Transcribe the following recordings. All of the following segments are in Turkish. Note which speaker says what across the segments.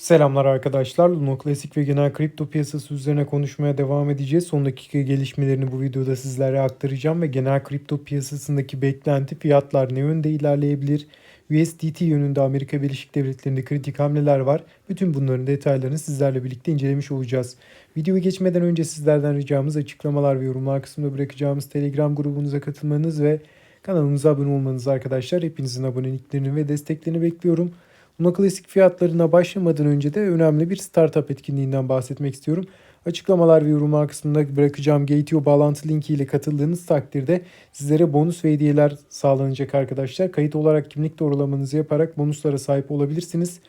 Speaker 1: Selamlar arkadaşlar. Luna Klasik ve genel kripto piyasası üzerine konuşmaya devam edeceğiz. Son dakika gelişmelerini bu videoda sizlere aktaracağım ve genel kripto piyasasındaki beklenti fiyatlar ne yönde ilerleyebilir? USDT yönünde Amerika Birleşik Devletleri'nde kritik hamleler var. Bütün bunların detaylarını sizlerle birlikte incelemiş olacağız. Videoyu geçmeden önce sizlerden ricamız açıklamalar ve yorumlar kısmında bırakacağımız Telegram grubunuza katılmanız ve kanalımıza abone olmanız arkadaşlar. Hepinizin aboneliklerini ve desteklerini bekliyorum. Luna Klasik fiyatlarına başlamadan önce de önemli bir startup etkinliğinden bahsetmek istiyorum. Açıklamalar ve yorumlar kısmında bırakacağım Gateo bağlantı linki ile katıldığınız takdirde sizlere bonus ve hediyeler sağlanacak arkadaşlar. Kayıt olarak kimlik doğrulamanızı yaparak bonuslara sahip olabilirsiniz.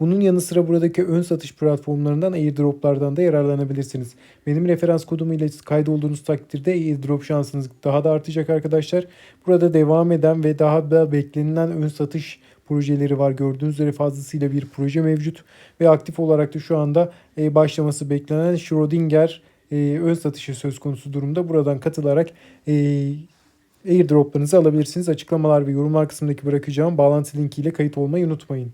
Speaker 1: Bunun yanı sıra buradaki ön satış platformlarından airdroplardan da yararlanabilirsiniz. Benim referans kodum ile kaydolduğunuz takdirde airdrop şansınız daha da artacak arkadaşlar. Burada devam eden ve daha da beklenilen ön satış projeleri var. Gördüğünüz üzere fazlasıyla bir proje mevcut ve aktif olarak da şu anda e, başlaması beklenen Schrödinger e, ön satışı söz konusu durumda. Buradan katılarak e, airdroplarınızı alabilirsiniz. Açıklamalar ve yorumlar kısmındaki bırakacağım bağlantı linkiyle kayıt olmayı unutmayın.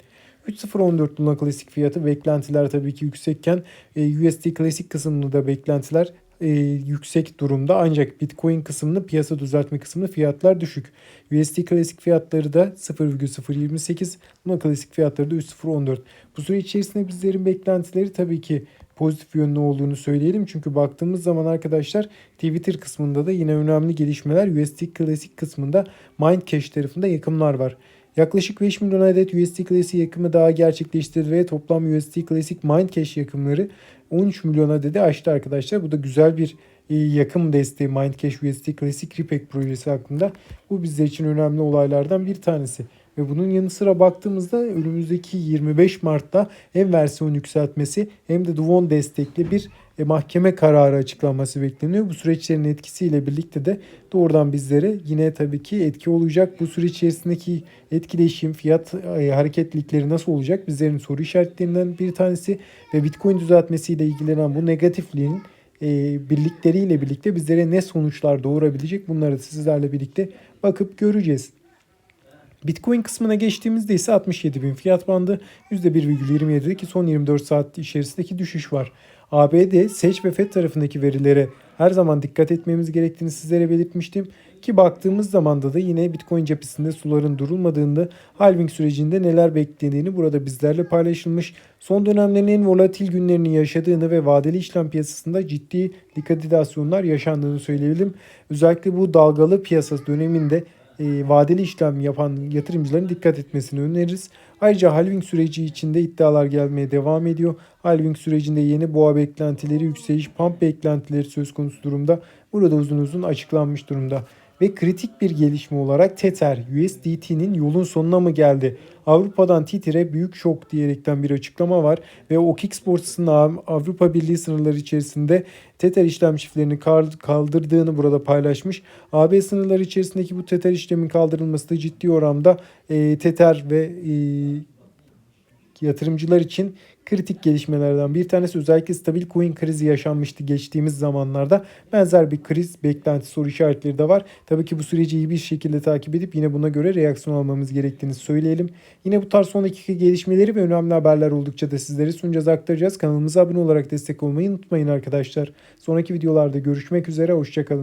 Speaker 1: 3.014 Luna Klasik fiyatı beklentiler tabii ki yüksekken e, USD Klasik kısmında da beklentiler e, yüksek durumda ancak Bitcoin kısmını piyasa düzeltme kısmını fiyatlar düşük. USD klasik fiyatları da 0,028 Luna klasik fiyatları da 3,014. Bu süre içerisinde bizlerin beklentileri tabii ki pozitif yönlü olduğunu söyleyelim. Çünkü baktığımız zaman arkadaşlar Twitter kısmında da yine önemli gelişmeler USD klasik kısmında Mindcash tarafında yakımlar var. Yaklaşık 5 milyon adet USD Classic yakımı daha gerçekleştirdi ve toplam USD Classic Mindcash yakımları 13 milyon adedi aştı arkadaşlar. Bu da güzel bir e, yakım desteği Mindcash USD Classic Repack projesi hakkında. Bu bizler için önemli olaylardan bir tanesi. Ve bunun yanı sıra baktığımızda önümüzdeki 25 Mart'ta hem versiyon yükseltmesi hem de Duvon destekli bir e, mahkeme kararı açıklanması bekleniyor. Bu süreçlerin etkisiyle birlikte de doğrudan bizlere yine tabii ki etki olacak. Bu süreç içerisindeki etkileşim, fiyat e, hareketlilikleri nasıl olacak? Bizlerin soru işaretlerinden bir tanesi ve Bitcoin düzeltmesiyle ilgilenen bu negatifliğin e, birlikleriyle birlikte bizlere ne sonuçlar doğurabilecek bunları sizlerle birlikte bakıp göreceğiz. Bitcoin kısmına geçtiğimizde ise 67 bin fiyat bandı %1,27'deki son 24 saat içerisindeki düşüş var. ABD, seç ve FED tarafındaki verilere her zaman dikkat etmemiz gerektiğini sizlere belirtmiştim. Ki baktığımız zamanda da yine Bitcoin cephesinde suların durulmadığında halving sürecinde neler beklediğini burada bizlerle paylaşılmış. Son dönemlerin en volatil günlerini yaşadığını ve vadeli işlem piyasasında ciddi likiditasyonlar yaşandığını söyleyebilirim. Özellikle bu dalgalı piyasası döneminde e, vadeli işlem yapan yatırımcıların dikkat etmesini öneririz. Ayrıca halving süreci içinde iddialar gelmeye devam ediyor. Halving sürecinde yeni boğa beklentileri, yükseliş, pump beklentileri söz konusu durumda. Burada uzun uzun açıklanmış durumda ve kritik bir gelişme olarak Tether USDT'nin yolun sonuna mı geldi? Avrupa'dan Tether'e büyük şok diyerekten bir açıklama var ve OKX borsasının Avrupa Birliği sınırları içerisinde Tether işlem şifrelerini kaldırdığını burada paylaşmış. AB sınırları içerisindeki bu Tether işlemin kaldırılması da ciddi oranda e, Tether ve e, yatırımcılar için kritik gelişmelerden bir tanesi özellikle stabil coin krizi yaşanmıştı geçtiğimiz zamanlarda. Benzer bir kriz beklenti soru işaretleri de var. Tabii ki bu süreci iyi bir şekilde takip edip yine buna göre reaksiyon almamız gerektiğini söyleyelim. Yine bu tarz son dakika gelişmeleri ve önemli haberler oldukça da sizlere sunacağız aktaracağız. Kanalımıza abone olarak destek olmayı unutmayın arkadaşlar. Sonraki videolarda görüşmek üzere. Hoşçakalın.